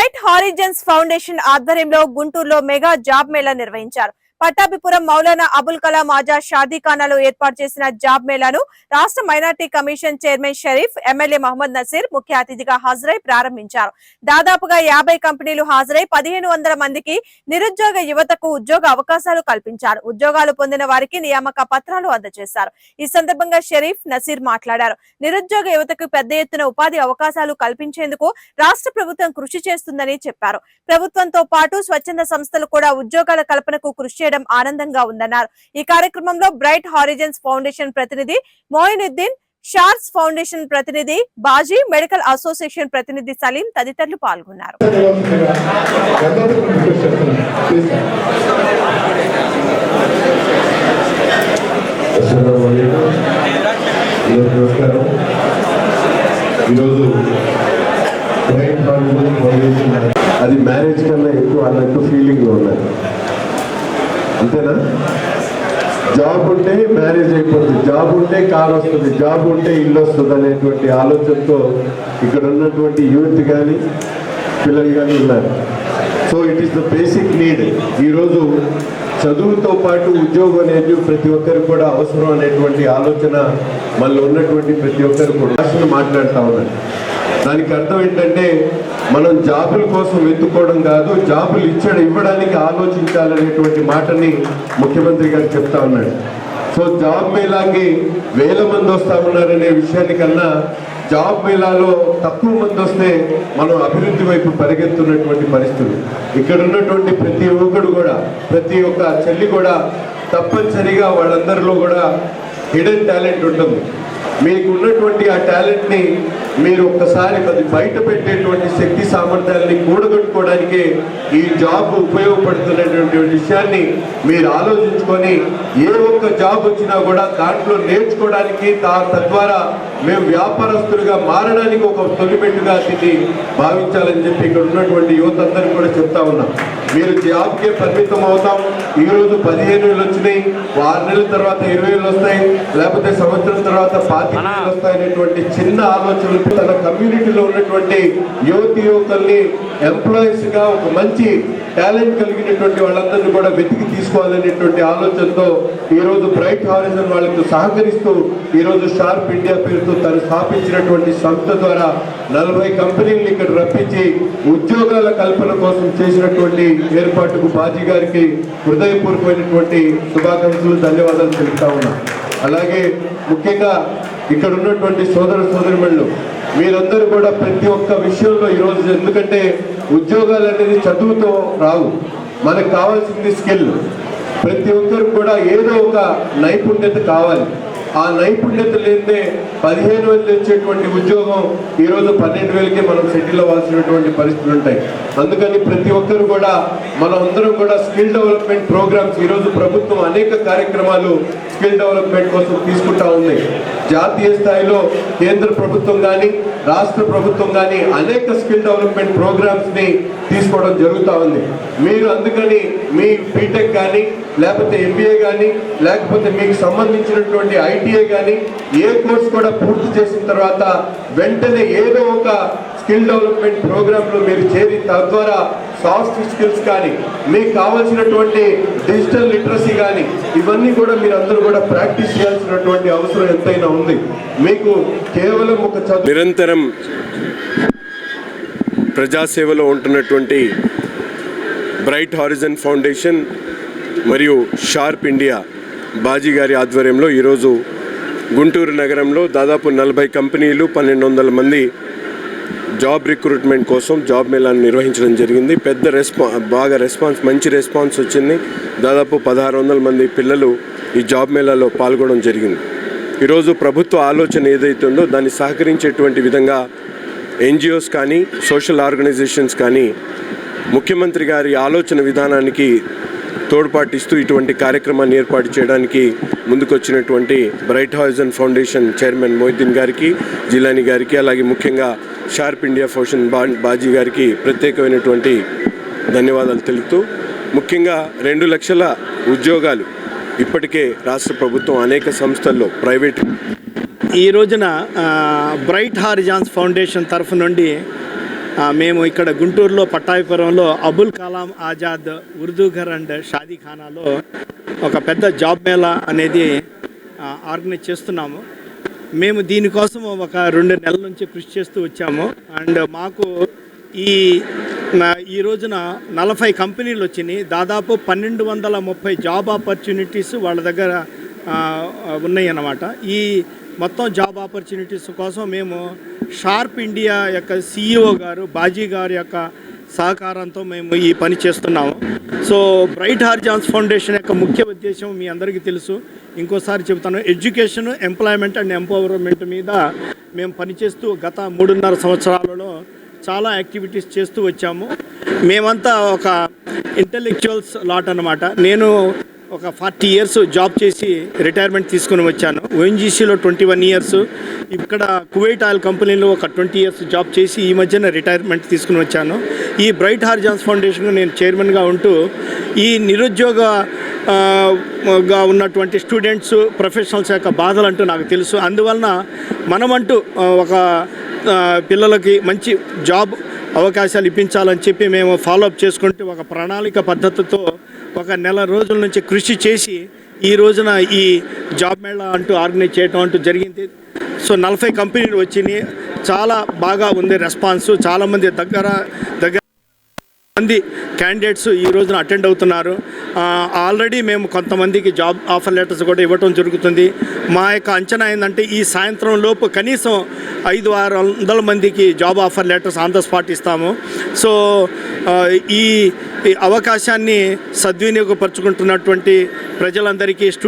Right horizons foundation ఆధ్వర్యంలో గుంటూరులో mega job Mela నిర్వహించారు. పట్టాభిపురం మౌలానా అబుల్ కలాం ఆజాద్ షాదీఖానాలో ఏర్పాటు చేసిన జాబ్ మేళాను రాష్ట్ర minority commission chairman Sharif MLA Mohammed Naseer ముఖ్య అతిథిగా హాజరై ప్రారంభించారు. దాదాపుగా యాభై కంపెనీలు హాజరై పదిహేను వందల మందికి నిరుద్యోగ యువతకు ఉద్యోగ అవకాశాలు కల్పించారు. ఉద్యోగాలు పొందిన వారికి నియామక పత్రాలు అందజేశారు. ఈ సందర్భంగా షరీఫ్ నసీర్ మాట్లాడారు. నిరుద్యోగ యువతకు పెద్ద ఎత్తున ఉపాధి అవకాశాలు కల్పించేందుకు రాష్ట్ర ప్రభుత్వం కృషి చేస్తుందని చెప్పారు. ప్రభుత్వంతో పాటు స్వచ్ఛంద సంస్థలు కూడా ఉద్యోగాల కల్పనకు కృషి చేయడం ఆనందంగా ఉందన్నారు ఈ కార్యక్రమంలో బ్రైట్ హారిజన్స్ ఫౌండేషన్ ప్రతినిధి మోయినుద్దీన్ షార్స్ ఫౌండేషన్ ప్రతినిధి బాజీ మెడికల్ అసోసియేషన్ ప్రతినిధి సలీం తదితరులు పాల్గొన్నారు అస్సలాము అలైకుం. అందరికీ నమస్కారం ఈరోజు బ్రైట్ హాలిడేస్ ఫౌండేషన్ అది మ్యారేజ్ కన్నా ఎక్కువ అన్నట్టు ఫీలింగ్ ఉన్నది అంతేనా జాబ్ ఉంటే మ్యారేజ్ అయిపోతుంది. జాబ్ ఉంటే కార్ వస్తుంది. జాబ్ ఉంటే ఇల్లు వస్తుంది అనేటువంటి ఆలోచనతో ఇక్కడ ఉన్నటువంటి యూత్ కానీ పిల్లలు కానీ ఉన్నారు. So it is the basic need ఈరోజు చదువుతో పాటు ఉద్యోగం అనేది ప్రతి ఒక్కరికి కూడా అవసరం అనేటువంటి ఆలోచన మళ్ళీ ఉన్నటువంటి ప్రతి ఒక్కరు కూడా. మాట్లాడుతూ ఉన్నారు. దానికి అర్థం ఏంటంటే మనం జాబుల కోసం వెతుక్కోవడం కాదు జాబులు ఇచ్చడం ఇవ్వడానికి ఆలోచించాలనేటువంటి మాటని ముఖ్యమంత్రి గారు చెప్తా ఉన్నాడు. సో జాబ్ మేళాకి వేల మంది వస్తా ఉన్నారనే విషయాన్ని కన్నా జాబ్ మేళాలో తక్కువ మంది వస్తే మనం అభివృద్ధి వైపు పరిగెత్తున్నటువంటి పరిస్థితులు. ఇక్కడ ఉన్నటువంటి ప్రతి ఒక్కడు కూడా ప్రతి ఒక్క చెల్లి కూడా తప్పనిసరిగా వాళ్ళందరిలో కూడా హిడెన్ టాలెంట్ ఉంటుంది. మీకు ఉన్నటువంటి ఆ టాలెంట్ని మీరు ఒక్కసారి అది బయట పెట్టేటువంటి శక్తి సామర్థ్యాలని కూడగట్టుకోవడానికే ఈ జాబ్ ఉపయోగపడుతున్నటువంటి విషయాన్ని మీరు ఆలోచించుకొని ఏ ఒక్క జాబ్ వచ్చినా కూడా దాంట్లో నేర్చుకోవడానికి తద్వారా మేము వ్యాపారస్తులుగా మారడానికి ఒక తొలిమెట్టుగా దీన్ని భావించాలని చెప్పి ఇక్కడ ఉన్నటువంటి యువత అందరికీ కూడా చెప్తా ఉన్నాం. మీరు జాబ్కే పరిమితం అవుతాం. ఈరోజు పదిహేను వేలు వచ్చినాయి. ఆరు నెలల తర్వాత ఇరవై వేలు వస్తాయి. లేకపోతే సంవత్సరం తర్వాత పాతి వేలు అనేటువంటి చిన్న ఆలోచనలు తన కమ్యూనిటీలో ఉన్నటువంటి యువతి యువకుల్ని ఎంప్లాయీస్గా ఒక మంచి టాలెంట్ కలిగినటువంటి వాళ్ళందరినీ కూడా వెతికి తీసుకోవాలనేటువంటి ఆలోచనతో ఈరోజు బ్రైట్ హారిజన్ వాళ్ళకు సహకరిస్తూ ఈరోజు షార్ప్ ఇండియా పేరుతో తను స్థాపించినటువంటి సంస్థ ద్వారా నలభై కంపెనీలను ఇక్కడ రప్పించి ఉద్యోగాల కల్పన కోసం చేసినటువంటి ఏర్పాటుకు బాజీ గారికి హృదయపూర్వకమైనటువంటి శుభాకాంక్షలు ధన్యవాదాలు తెలుపుతా ఉన్నాను అలాగే ముఖ్యంగా ఇక్కడ ఉన్నటువంటి సోదర సోదరిమణులు మీరందరూ కూడా ప్రతి ఒక్క విషయంలో ఈరోజు ఎందుకంటే ఉద్యోగాలు అనేది చదువుతో రావు. మనకు కావాల్సింది స్కిల్. ప్రతి ఒక్కరు కూడా ఏదో ఒక నైపుణ్యత కావాలి. ఆ నైపుణ్యత లేదే పదిహేను వేలు తెచ్చేటువంటి ఉద్యోగం ఈరోజు పన్నెండు వేలకే మనం సెటిల్ అవ్వాల్సినటువంటి పరిస్థితులు ఉంటాయి. అందుకని ప్రతి ఒక్కరు కూడా మనం అందరం కూడా స్కిల్ డెవలప్మెంట్ ప్రోగ్రామ్స్ ఈరోజు ప్రభుత్వం అనేక కార్యక్రమాలు స్కిల్ డెవలప్మెంట్ కోసం తీసుకుంటా ఉంది. జాతీయ స్థాయిలో కేంద్ర ప్రభుత్వం కానీ రాష్ట్ర ప్రభుత్వం కానీ అనేక స్కిల్ డెవలప్మెంట్ ప్రోగ్రామ్స్ని తీసుకోవడం జరుగుతూ ఉంది. మీరు అందుకని మీ బీటెక్ కానీ లేకపోతే ఎంబీఏ కానీ లేకపోతే మీకు సంబంధించినటువంటి ఐటీఏ కానీ ఏ కోర్స్ కూడా పూర్తి చేసిన తర్వాత వెంటనే ఏదో ఒక స్కిల్ డెవలప్మెంట్ ప్రోగ్రాంలో మీరు చేరి తద్వారా సాఫ్ట్ స్కిల్స్ కానీ మీకు కావాల్సినటువంటి డిజిటల్ లిటరసీ కానీ ఇవన్నీ కూడా మీరు అందరూ కూడా ప్రాక్టీస్ చేయాల్సినటువంటి అవసరం ఎంతైనా ఉంది. మీకు కేవలం ఒక చదువు నిరంతరం ప్రజాసేవలో ఉంటున్నటువంటి బ్రైట్ హారిజన్ ఫౌండేషన్ మరియు షార్ప్ ఇండియా బాజీ గారి ఆధ్వర్యంలో ఈరోజు గుంటూరు నగరంలో దాదాపు నలభై కంపెనీలు పన్నెండు వందల మంది జాబ్ రిక్రూట్మెంట్ కోసం జాబ్ మేళాను నిర్వహించడం జరిగింది. పెద్ద రెస్పా బాగా రెస్పాన్స్ మంచి రెస్పాన్స్ వచ్చింది. దాదాపు పదహారు వందల మంది పిల్లలు ఈ జాబ్ మేళాలో పాల్గొనడం జరిగింది. ఈరోజు ప్రభుత్వ ఆలోచన ఏదైతే ఉందో దాన్ని సహకరించేటువంటి విధంగా ఎన్జిఓస్ కానీ సోషల్ ఆర్గనైజేషన్స్ కానీ ముఖ్యమంత్రి గారి ఆలోచన విధానానికి తోడ్పాటిస్తూ ఇటువంటి కార్యక్రమాన్ని ఏర్పాటు చేయడానికి ముందుకొచ్చినటువంటి bright horizon foundation chairman Mohiddin గారికి జిలాని గారికి అలాగే ముఖ్యంగా షార్ప్ ఇండియా ఫౌషన్ బా బాజీ గారికి ప్రత్యేకమైనటువంటి ధన్యవాదాలు తెలుపుతూ ముఖ్యంగా రెండు లక్షల ఉద్యోగాలు ఇప్పటికే రాష్ట్ర ప్రభుత్వం అనేక సంస్థల్లో ప్రైవేట్ ఈ రోజున బ్రైట్ హారిజాన్స్ ఫౌండేషన్ తరఫు నుండి మేము ఇక్కడ గుంటూరులో పట్టాభిపురంలో అబుల్ కలాం ఆజాద్ ఉర్దూఘర్ అండ్ షాదీఖానాలో ఒక పెద్ద జాబ్ మేళా అనేది ఆర్గనైజ్ చేస్తున్నాము. మేము దీనికోసం ఒక రెండు నెలల నుంచి కృషి చేస్తూ వచ్చాము. అండ్ మాకు ఈ ఈ రోజున నలభై కంపెనీలు వచ్చినాయి. దాదాపు పన్నెండు వందల ముప్పై జాబ్ ఆపర్చునిటీస్ వాళ్ళ దగ్గర ఉన్నాయి అన్నమాట ఈ మొత్తం జాబ్ ఆపర్చునిటీస్ కోసం మేము షార్ప్ ఇండియా యొక్క సిఇఓ గారు బాజీ గారి యొక్క సహకారంతో మేము ఈ పని చేస్తున్నాము. సో బ్రైట్ హార్జాన్స్ ఫౌండేషన్ యొక్క ముఖ్య ఉద్దేశం మీ అందరికీ తెలుసు. ఇంకోసారి చెబుతాను ఎడ్యుకేషన్ ఎంప్లాయ్మెంట్ అండ్ ఎంపవర్మెంట్ మీద మేము పనిచేస్తూ గత మూడున్నర సంవత్సరాలలో చాలా యాక్టివిటీస్ చేస్తూ వచ్చాము. మేమంతా ఒక ఇంటెలెక్చువల్స్ లాట్ అన్నమాట. నేను ఒక ఫార్టీ ఇయర్స్ జాబ్ చేసి రిటైర్మెంట్ తీసుకుని వచ్చాను. ఓఎన్జీసీలో ట్వంటీ వన్ ఇయర్స్. ఇక్కడ కువైట్ ఆయిల్ కంపెనీలో ఒక ట్వంటీ ఇయర్స్ జాబ్ చేసి ఈ మధ్యన రిటైర్మెంట్ తీసుకుని వచ్చాను. ఈ బ్రైట్ హార్జాన్స్ ఫౌండేషన్ నేను చైర్మన్గా ఉంటూ ఈ నిరుద్యోగ గా ఉన్నటువంటి స్టూడెంట్స్ ప్రొఫెషనల్స్ యొక్క బాధలు అంటూ నాకు తెలుసు. అందువలన మనమంటూ ఒక పిల్లలకి మంచి జాబ్ అవకాశాలు ఇప్పించాలని చెప్పి మేము ఫాలోఅప్ చేసుకుంటూ ఒక ప్రణాళిక పద్ధతితో ఒక నెల రోజుల నుంచి కృషి చేసి ఈ రోజున ఈ జాబ్ మేళా అంటూ ఆర్గనైజ్ చేయడం అంటూ జరిగింది. సో నలభై కంపెనీలు వచ్చినాయి. చాలా బాగా ఉంది రెస్పాన్స్. చాలామంది దగ్గర దగ్గర మంది క్యాండిడేట్స్ ఈ రోజున అటెండ్ అవుతున్నారు. ఆల్రెడీ మేము కొంతమందికి జాబ్ ఆఫర్ లెటర్స్ కూడా ఇవ్వటం జరుగుతుంది. మా యొక్క అంచనా ఏంటంటే ఈ సాయంత్రం లోపు కనీసం ఐదు ఆరు వందల మందికి job offer letters on the spot ఇస్తాము. సో ఈ ఈ అవకాశాన్ని సద్వినియోగపరుచుకుంటున్నటువంటి ప్రజలందరికీ